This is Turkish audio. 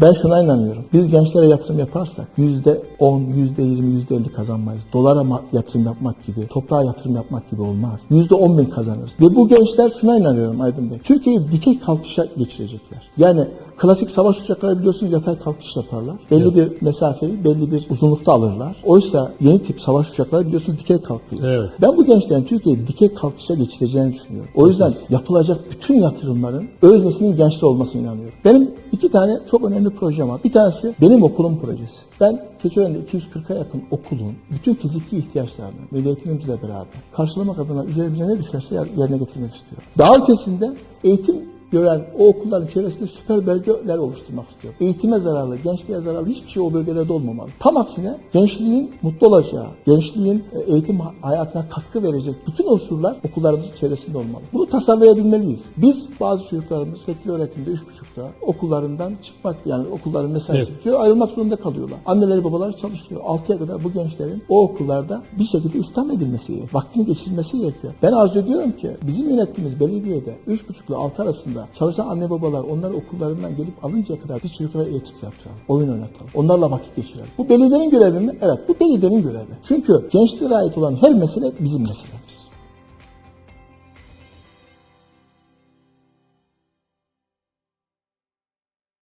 Ben şuna inanıyorum. Biz gençlere yatırım yaparsak yüzde on, yüzde yirmi, yüzde elli kazanmayız. Dolara yatırım yapmak gibi, toprağa yatırım yapmak gibi olmaz. Yüzde on bin kazanırız. Ve bu gençler şuna inanıyorum Aydın Bey. Türkiye'yi dikey kalkışa geçirecekler. Yani klasik savaş uçakları biliyorsunuz yatay kalkış yaparlar. Belli bir mesafeyi belli bir uzunlukta alırlar. Oysa yeni tip savaş uçakları biliyorsunuz dikey kalkıyor. Evet. Ben bu gençlerin Türkiye'yi dikey kalkışa geçireceğini düşünüyorum. O yüzden yapılacak bütün yatırımların öznesinin gençler olmasına inanıyorum. Benim iki tane çok önemli projem var. Bir tanesi benim okulum projesi. Ben Keçiören'de 240'a yakın okulun bütün fiziki ihtiyaçlarını milli eğitimimizle beraber karşılamak adına üzerimize ne düşerse yer- yerine getirmek istiyorum. Daha ötesinde eğitim gören o okulların içerisinde süper bölgeler oluşturmak istiyor. Eğitime zararlı, gençliğe zararlı hiçbir şey o bölgelerde olmamalı. Tam aksine gençliğin mutlu olacağı, gençliğin e, eğitim hayatına katkı verecek bütün unsurlar okullarımızın içerisinde olmalı. Bunu tasarlayabilmeliyiz. Biz bazı çocuklarımız tekli öğretimde 3.30'da okullarından çıkmak yani okulların mesaisi Evet. bitiyor ayrılmak zorunda kalıyorlar. Anneleri babaları çalışıyor. 6'ya kadar bu gençlerin o okullarda bir şekilde İslam edilmesi, vaktini geçirmesi gerekiyor. Ben arzu ediyorum ki bizim yönettiğimiz belediyede 3.30 ile 6 arasında çalışan anne babalar onları okullarından gelip alıncaya kadar biz çocuklara eğitim yaptıralım. Oyun oynatalım. Onlarla vakit geçirelim. Bu belediyenin görevi mi? Evet bu belediyenin görevi. Çünkü gençlere ait olan her mesele bizim mesele.